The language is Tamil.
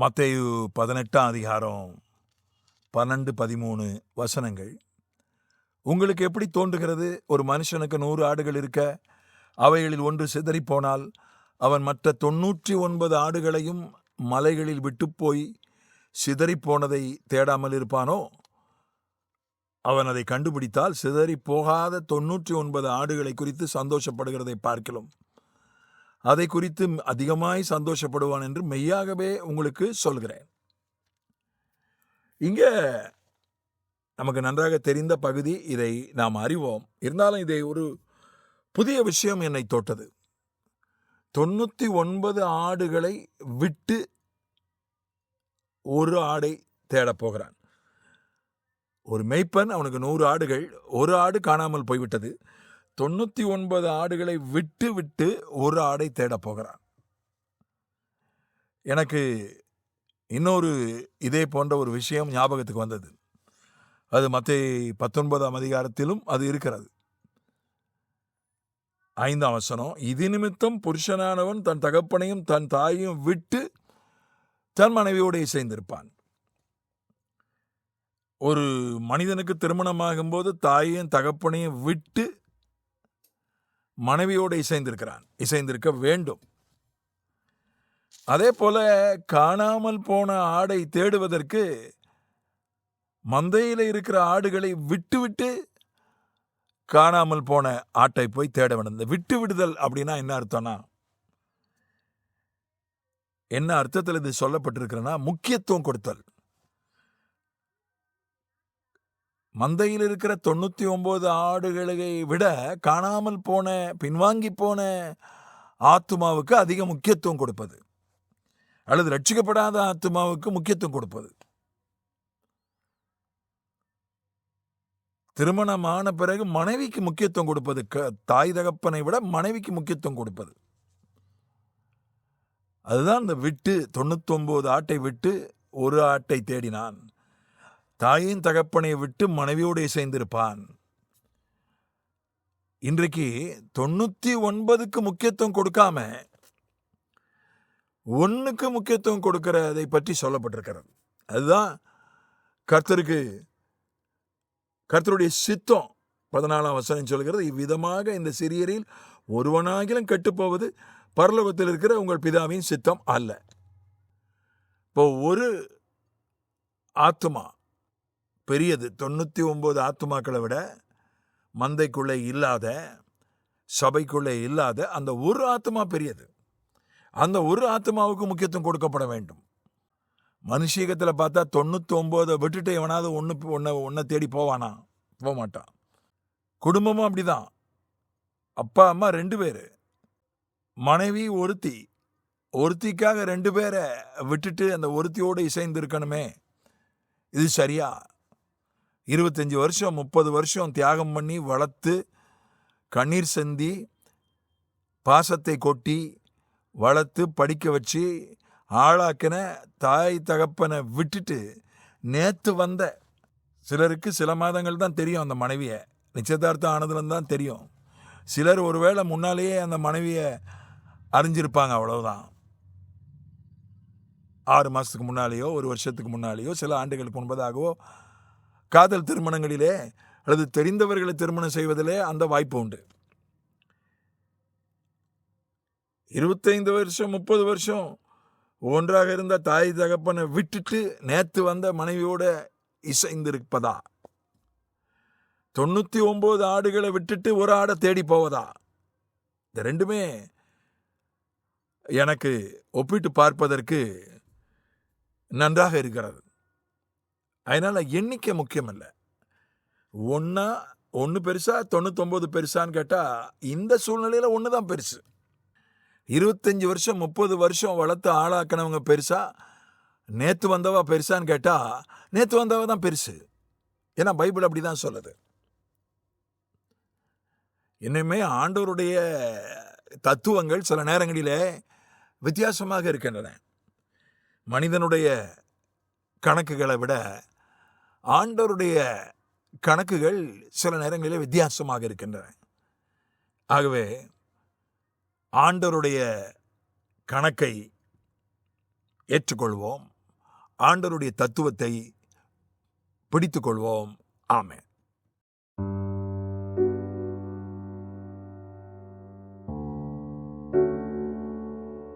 மத்தேயு பதினெட்டாம் அதிகாரம் பன்னெண்டு பதிமூணு வசனங்கள். உங்களுக்கு எப்படி தோன்றுகிறது? ஒரு மனுஷனுக்கு நூறு ஆடுகள் இருக்க அவைகளில் ஒன்று சிதறிப் போனால் அவன் மற்ற தொன்னூற்றி ஒன்பது ஆடுகளையும் மலைகளில் விட்டுப் போய் சிதறிப் போனதை தேடாமல் இருப்பானோ? அவன் அதை கண்டுபிடித்தால் சிதறிப் போகாத தொன்னூற்றி ஒன்பது ஆடுகளை குறித்து சந்தோஷப்படுகிறதை பார்க்கலாம். அதை குறித்து அதிகமாய் சந்தோஷப்படுவான் என்று மெய்யாகவே உங்களுக்கு சொல்கிறேன். இங்கே நமக்கு நன்றாக தெரிந்த பகுதி இதை நாம் அறிவோம். இருந்தாலும் இதை ஒரு புதிய விஷயம் என்னை தொட்டது. தொண்ணூற்றி ஒன்பது ஆடுகளை விட்டு ஒரு ஆடை தேடப் போகிறான். ஒரு மெய்ப்பன் அவனுக்கு நூறு ஆடுகள் ஒரு ஆடு காணாமல் போய்விட்டது. தொண்ணூற்றி ஒன்பது ஆடுகளை விட்டு விட்டு ஒரு ஆடை தேடப் போகிறான். எனக்கு இன்னொரு இதே போன்ற ஒரு விஷயம் ஞாபகத்துக்கு வந்தது. அது மற்ற பத்தொன்பதாம் அதிகாரத்திலும் அது இருக்கிறது. ஐந்தாம் வசனம் இது நிமித்தம் புருஷனானவன் தன் தகப்பனையும் தன் தாயையும் விட்டு தன் மனைவியோடு இசைந்திருப்பான் ஒரு மனிதனுக்கு திருமணமாகும்போது தாயையும் தகப்பனையும் விட்டு மனைவியோடு இசைந்திருக்கிறான். இசைந்திருக்க வேண்டும். அதே போல காணாமல் போன ஆடை தேடுவதற்கு மந்தையில் இருக்கிற ஆடுகளை விட்டு விட்டு காணாமல் போன ஆட்டை போய் தேட வேண்டும். இந்த விட்டு விடுதல் அப்படின்னா என்ன அர்த்தம்னா என்ன அர்த்தத்தில் இது சொல்லப்பட்டிருக்கிறன்னா முக்கியத்துவம் கொடுத்தல். மந்தையில் இருக்கிற தொண்ணூற்றி ஒம்பது ஆடுகளை விட காணாமல் போன பின்வாங்கி போன ஆத்துமாவுக்கு அதிக முக்கியத்துவம் கொடுப்பது. அல்லது ரட்சிக்கப்படாத ஆத்துமாவுக்கு முக்கியத்துவம் கொடுப்பது. திருமணமான பிறகு மனைவிக்கு முக்கியத்துவம் கொடுப்பது. க- தாய் தகப்பனை விட மனைவிக்கு முக்கியத்துவம் கொடுப்பது. அதுதான் இந்த விட்டு தொண்ணூத்தொன்பது ஆட்டை விட்டு ஒரு ஆட்டை தேடினான். தாயின் தகப்பனை விட்டு மனைவியோடு இசைந்திருப்பான். இன்றைக்கு தொண்ணூத்தி ஒன்பதுக்கு முக்கியத்துவம் கொடுக்காம ஒன்னுக்கு முக்கியத்துவம் கொடுக்கிறதை பற்றி சொல்லப்பட்டிருக்கிறது. அதுதான் கர்த்தருக்கு கர்த்தருடைய சித்தம். பதினாலாம் வசனம் சொல்கிறது இவ்விதமாக இந்த சிறியரில் ஒருவனாகிலும் கெட்டுப்போவது பரலோகத்தில் இருக்கிற உங்கள் பிதாவின் சித்தம் அல்ல. இப்போ ஒரு ஆத்துமா பெரியது. தொண்ணூற்றி ஒம்பது ஆத்துமாக்களை விட மந்தைக்குள்ளே இல்லாத சபைக்குள்ளே இல்லாத அந்த ஒரு ஆத்துமா பெரியது. அந்த ஒரு ஆத்துமாவுக்கு முக்கியத்துவம் கொடுக்கப்பட வேண்டும். மனுஷீகத்தில் பார்த்தா தொண்ணூற்றி ஒம்போதை விட்டுட்டு எவனாவது ஒன்று ஒன்றை ஒன்றை தேடி போவானா? போக மாட்டான் குடும்பமும் அப்படிதான். அப்பா அம்மா ரெண்டு பேர். மனைவி ஒருத்தி. ஒருத்திக்காக ரெண்டு பேரை விட்டுட்டு அந்த ஒருத்தியோடு இசைந்து இருக்கணுமே இது சரியா? இருபத்தஞ்சி வருஷம் முப்பது வருஷம் தியாகம் பண்ணி வளர்த்து கண்ணீர் செந்தி பாசத்தை கொட்டி வளர்த்து படிக்க வச்சு ஆளாக்கின தாய் தகப்பனை விட்டுட்டு நேற்று வந்த சிலருக்கு சில மாதங்கள் தான் தெரியும் அந்த மனைவியை. நிச்சயதார்த்தம் ஆனதுலேருந்து தான் தெரியும். சிலர் ஒருவேளை முன்னாலேயே அந்த மனைவியை அறிஞ்சிருப்பாங்க அவ்வளவுதான். ஆறு மாதத்துக்கு முன்னாலேயோ ஒரு வருஷத்துக்கு முன்னாலேயோ சில ஆண்டுகளுக்கு முன்பதாகவோ காதல் திருமணங்களிலே அல்லது தெரிந்தவர்களை திருமணம் செய்வதிலே அந்த வாய்ப்பு உண்டு. இருபத்தைந்து வருஷம் முப்பது வருஷம் ஒன்றாக இருந்த தாய் தகப்பனை விட்டுட்டு நேற்று வந்த மனைவியோட இசைந்திருப்பதா? தொண்ணூத்தி ஒன்பது ஆடுகளை விட்டுட்டு ஒரு ஆடை தேடி போவதா? இந்த ரெண்டுமே எனக்கு ஒப்பிட்டு பார்ப்பதற்கு நன்றாக இருக்கிறது. அதனால் எண்ணிக்கை முக்கியம் இல்லை ஒன்றா ஒன்று பெருசா தொண்ணூத்தொம்பது பெருசான்னு கேட்டால் இந்த சூழ்நிலையில் ஒன்று தான் பெருசு. இருபத்தஞ்சி வருஷம் முப்பது வருஷம் வளர்த்து ஆளாக்கினவங்க பெருசா நேற்று வந்தவா பெருசான்னு கேட்டால் நேற்று வந்தவா தான் பெருசு. ஏன்னா பைபிள் அப்படி தான் சொல்லுது. இன்னுமே ஆண்டவருடைய தத்துவங்கள் சில நேரங்களிலே வித்தியாசமாக இருக்கின்றன. மனிதனுடைய கணக்குகளை விட ஆண்டவருடைய கணக்குகள் சில நேரங்களிலே வித்தியாசமாக இருக்கின்றன. ஆகவே ஆண்டவருடைய கணக்கை ஏற்றுக்கொள்வோம். ஆண்டவருடைய தத்துவத்தை பிடித்துக்கொள்வோம். ஆமே